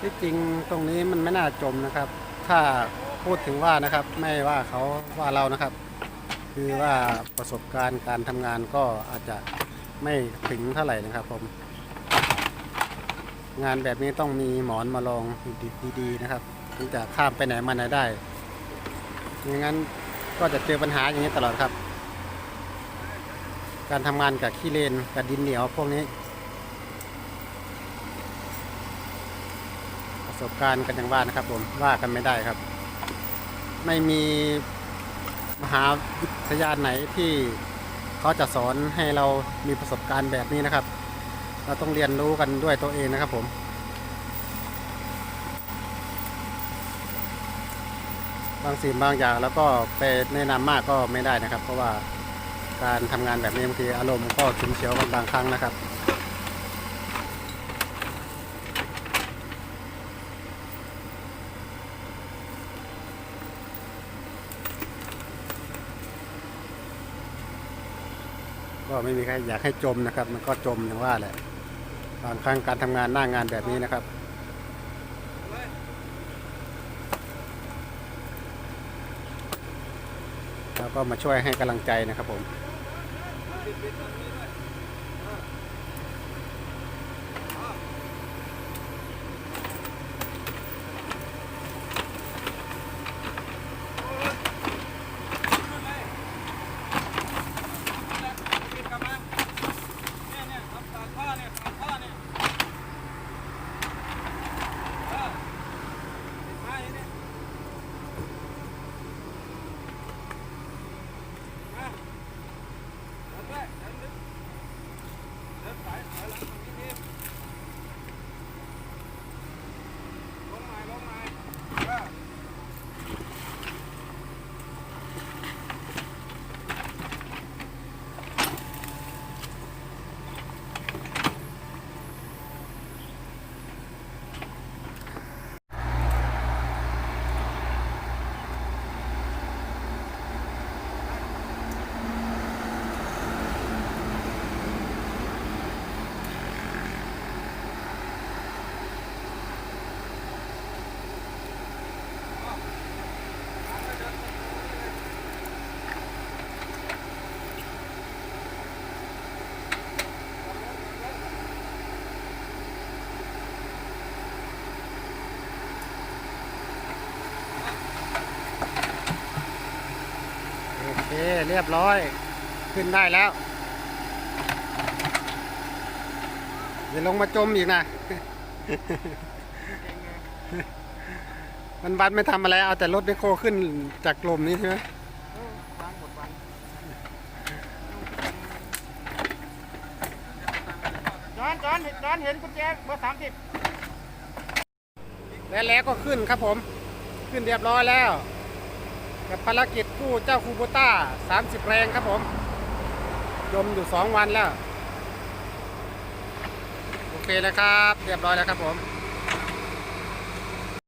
ที่จริงตรงนี้มันไม่น่าจมนะครับ ถ้าพูดถึงว่านะครับ ไม่ว่าเขาว่าเรานะครับ คือว่าประสบการณ์การทำงานก็อาจจะไม่ถึงเท่าไหร่นะครับผม งานแบบนี้ต้องมีหมอนมาลองดีๆนะครับ ถึงจะข้ามไปไหนมาไหนได้ไม่งั้นก็จะเจอปัญหาอย่างนี้ตลอดครับ การทำงานกับขี้เลนกับดินเหนียวพวกนี้ ประสบการณ์กันอย่างว่านะครับ ผมว่ากันไม่ได้ครับ ไม่มีมหาวิทยาลัยไหนที่เขาจะสอนให้เรามีประสบการณ์แบบนี้นะครับ เราต้องเรียนรู้กันด้วยตัวเองนะครับผมบางสิ่งบางอย่างแล้วก็ไปแนะนำมากก็ไม่ได้นะครับ เพราะว่าการทำงานแบบนี้บางทีอารมณ์ก็ฉุนเฉียวกันบางครั้งนะครับก็ไม่มีใครอยากให้จมนะครับ มันก็จมอย่างว่าแหละ บางครั้งการทำงานหน้างานแบบนี้นะครับ แล้วก็มาช่วยให้กำลังใจนะครับผม ปิดกลับมาเนี่ยเนี่ยทำปากท่อเนี่ยปากท่อเนี่ยเออปิดไม้เนี่ยมาเดินด้วยเดินลึกเดินสายสายหลังตรงนี้ทีลงใหม่ลงใหม่เออ โอ เคเรียบร้อย ขึ้นได้แล้วอย่าลงมาจมอีกนะ มันบันไม่ทำอะไร เอาแต่รถไมคโครขึ้นจากกลมนี้ใช่ไหมล้างหมดวันจอนจอนจอนเห็นกุญแจเบอร์สามสิบและแล้วก็ขึ้นครับผม ขึ้นเรียบร้อยแล้ว กับภารกิจกู้เจ้าคูโบต้า 30 แรงครับผมจมอยู่ 2 วันแล้ว โอเคนะครับ เรียบร้อยแล้วครับผม